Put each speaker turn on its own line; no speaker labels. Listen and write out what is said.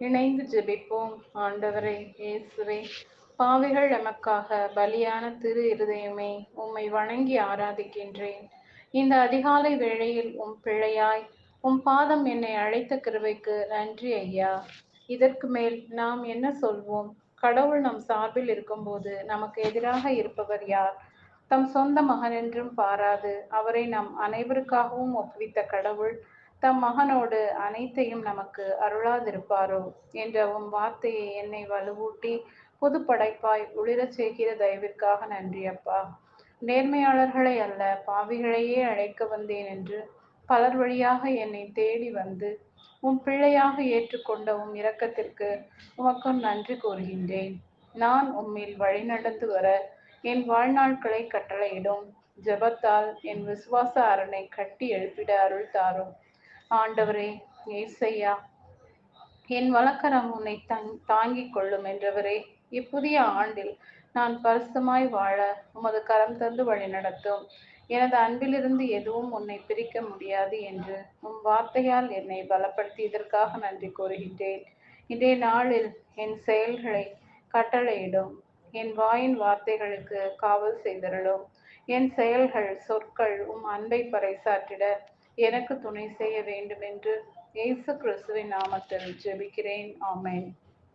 இணைந்து ஜெபிப்போம் ஆண்டவரே இயேசுவே. பாவிகள் எமக்காக பலியான திரு இருதயமே உம்மை வணங்கி ஆராதிக்கின்றேன். இந்த அதிகாலை வேளையில் உம் பிள்ளையாய் உம் பாதம் என்னை அழைத்த கிருவைக்கு நன்றி ஐயா. இதற்கு மேல் நாம் என்ன சொல்வோம்? கடவுள் நம் சார்பில் இருக்கும்போது நமக்கு எதிராக இருப்பவர் யார்? தம் சொந்த மகன் என்றும் பாராது. அவரை நம் அனைவருக்காகவும் ஒப்புவித்த கடவுள் தம் மகனோடு அனைத்தையும் நமக்கு அருளாதிருப்பாரோ? என்ற உம் வார்த்தையை என்னை வலுவூட்டி புது படைப்பாய் ஒளிரச் செய்கிற தயவிற்காக நன்றி அப்பா. நேர்மையாளர்களை அல்ல பாவிகளையே அழைக்க வந்தேன் என்று பலர் வழியாக என்னை தேடி வந்து உம் பிள்ளையாக ஏற்றுக்கொண்ட உம் இரக்கத்திற்கு உமக்கும் நன்றி கூறுகின்றேன். நான் உம்மில் வழிநடந்து வர என் வாழ்நாட்களை கட்டளையிடும் ஜெபத்தால் என் விசுவாச அரணை கட்டி எழுப்பிட அருள் தாரும் ஆண்டவரே ஏசையா என் வழக்கரம் உன்னை தங் தாங்கிக் கொள்ளும் என்றவரே இப்புதிய ஆண்டில் நான் பரிசுமாய் வாழ உமது கரம் தந்து வழி நடத்தும். எனது அன்பிலிருந்து எதுவும் உன்னை பிரிக்க முடியாது என்று உம் வார்த்தையால் என்னை பலப்படுத்தி இதற்காக நன்றி கூறுகின்றேன். இதே நாளில் என் செயல்களை கட்டளையிடும். என் வாயின் வார்த்தைகளுக்கு காவல் செய்தருளும். என் செயல்கள் சொற்கள் உம் அன்பை பறைசாற்றிட எனக்கு துணை செய்ய வேண்டும் என்று இயேசு கிறிஸ்துவின் நாமத்தில் ஜெபிக்கிறேன். ஆமேன்.